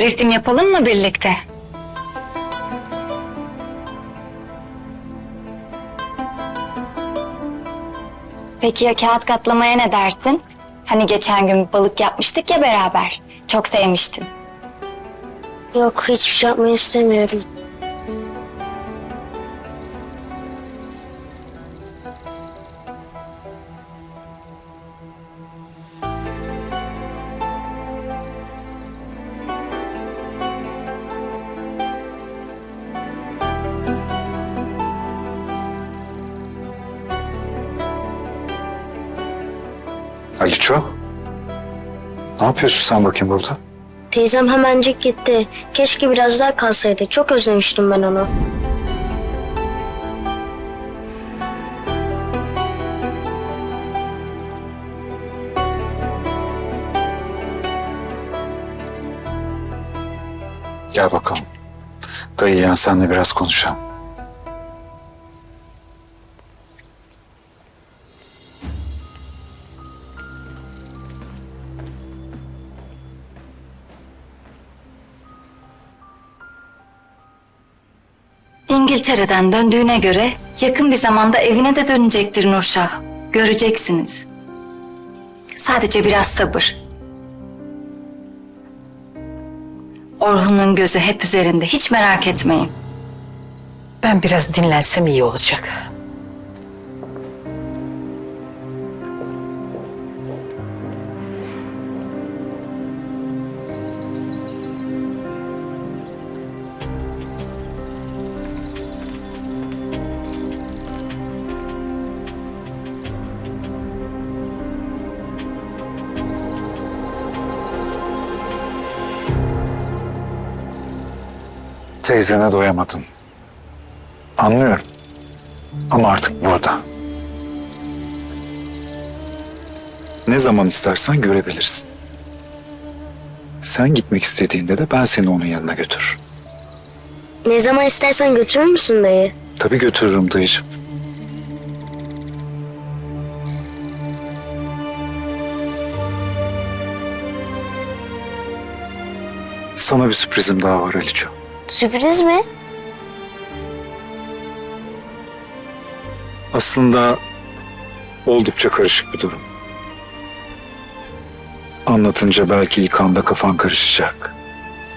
Resim yapalım mı birlikte? Peki ya kağıt katlamaya ne dersin? Hani geçen gün balık yapmıştık ya beraber. Çok sevmiştin. Yok hiçbir şey yapmayı istemiyorum. Aliço. Ne yapıyorsun sen bakayım burada? Teyzem hemencik gitti. Keşke biraz daha kalsaydı. Çok özlemiştim ben onu. Gel bakalım. Dayı yeğen senle biraz konuşalım. İngiltere'den döndüğüne göre yakın bir zamanda evine de dönecektir Nurşah. Göreceksiniz. Sadece biraz sabır. Orhun'un gözü hep üzerinde. Hiç merak etmeyin. Ben biraz dinlensem iyi olacak. Teyzene doyamadın. Anlıyorum. Ama artık burada. Ne zaman istersen görebilirsin. Sen gitmek istediğinde de ben seni onun yanına götür. Ne zaman istersen götürür müsün dayı? Tabii götürürüm dayıcığım. Sana bir sürprizim daha var Aliço. Sürpriz mi? Aslında oldukça karışık bir durum. Anlatınca belki ilk anda kafan karışacak.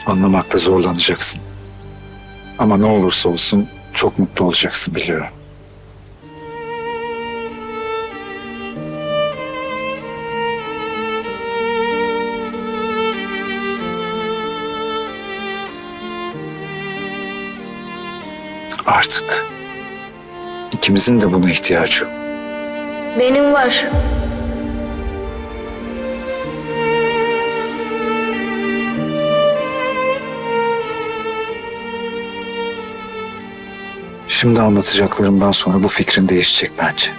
Anlamakta zorlanacaksın. Ama ne olursa olsun çok mutlu olacaksın biliyorum. Artık ikimizin de buna ihtiyacı yok. Benim var. Şimdi anlatacaklarımdan sonra bu fikrin değişecek bence.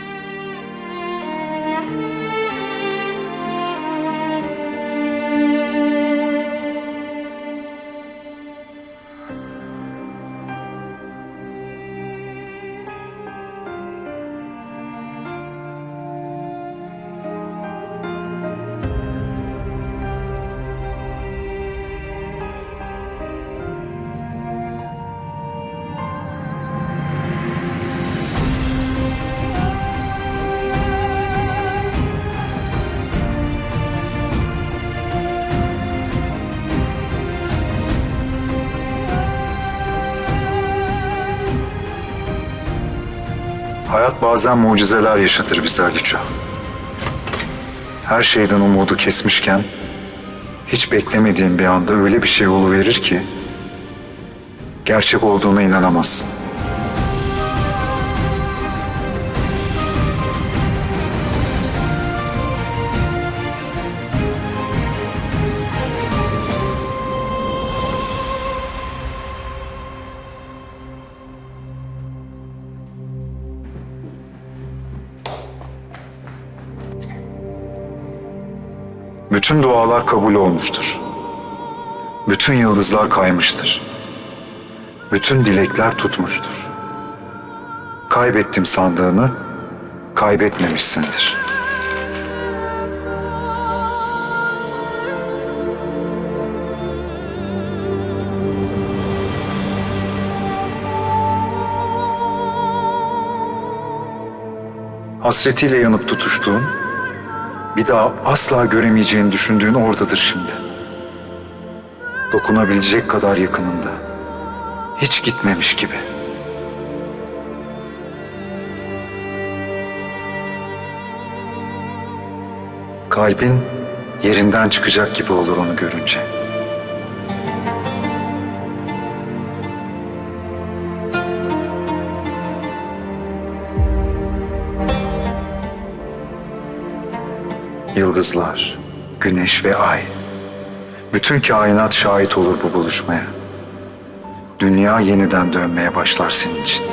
Bazen mucizeler yaşatır bize Aliço. Her şeyden umudu kesmişken hiç beklemediğin bir anda öyle bir şey verir ki gerçek olduğuna inanamazsın. Bütün dualar kabul olmuştur. Bütün yıldızlar kaymıştır. Bütün dilekler tutmuştur. Kaybettim sandığını kaybetmemişsindir.'' hasretiyle yanıp tutuştuğun bir daha asla göremeyeceğini düşündüğün oradadır şimdi. Dokunabilecek kadar yakınında. Hiç gitmemiş gibi. Kalbin yerinden çıkacak gibi olur onu görünce. Yıldızlar, güneş ve ay. Bütün kainat şahit olur bu buluşmaya. Dünya yeniden dönmeye başlar senin için.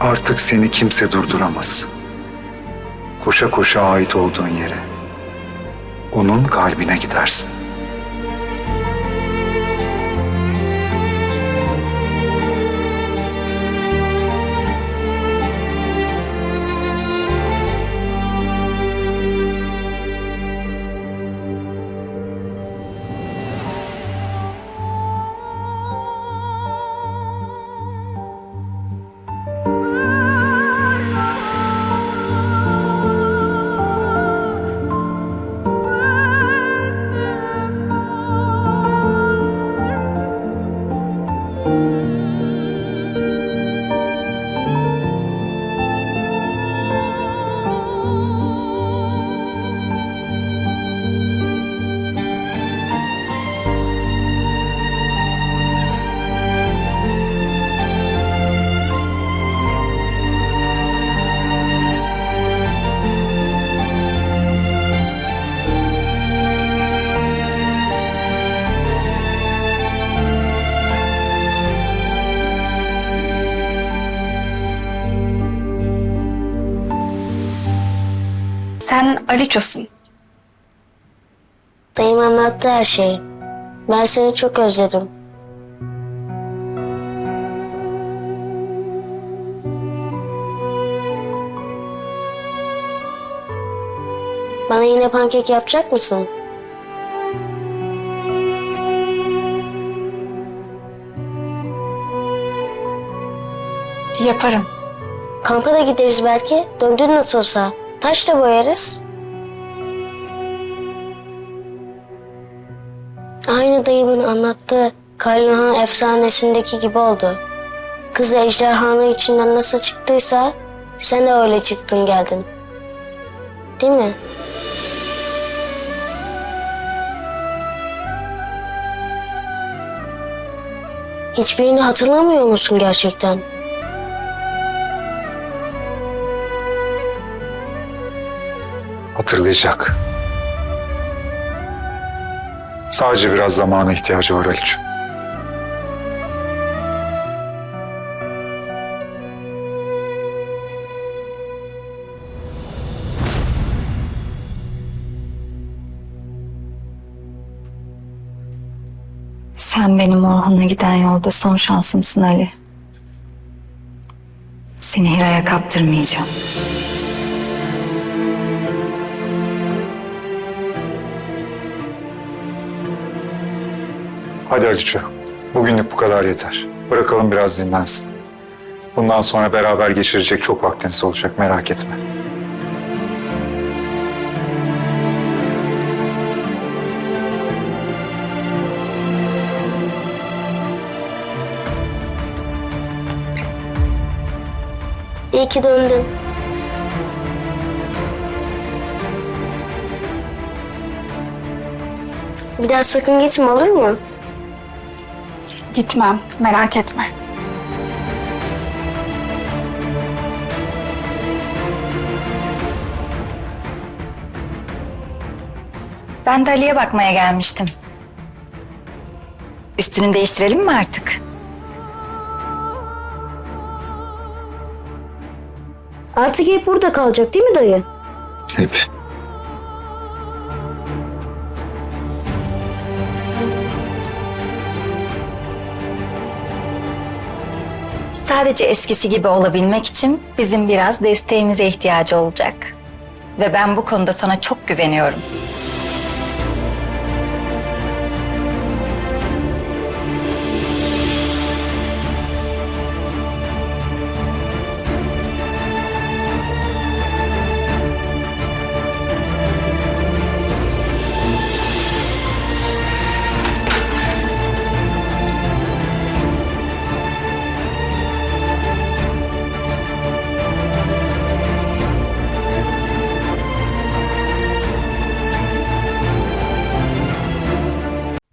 Artık seni kimse durduramaz. Koşa koşa ait olduğun yere, onun kalbine gidersin. Sen Aliço'sun. Dayım anlattı her şeyi. Ben seni çok özledim. Bana yine pankek yapacak mısın? Yaparım. Kampa da gideriz belki. Döndün nasıl olsa. Taş da boyarız. Aynı dayımın anlattığı Kalinhan efsanesindeki gibi oldu. Kız ejderhanın içinden nasıl çıktıysa sen de öyle çıktın geldin. Değil mi? Hiçbirini hatırlamıyor musun gerçekten? Hatırlayacak. Sadece biraz zamana ihtiyacı var Aliço. Sen benim Orhun'a giden yolda son şansımsın Ali. Seni Hira'ya kaptırmayacağım. Hadi Aliço. Bugünlük bu kadar yeter. Bırakalım biraz dinlensin. Bundan sonra beraber geçirecek çok vaktiniz olacak merak etme. İyi ki döndün. Bir daha sakın gitme olur mu? Gitmem. Merak etme. Ben de Ali'ye bakmaya gelmiştim. Üstünü değiştirelim mi artık? Artık hep burada kalacak değil mi dayı? Hep. Sadece eskisi gibi olabilmek için bizim biraz desteğimize ihtiyacı olacak. Ve ben bu konuda sana çok güveniyorum.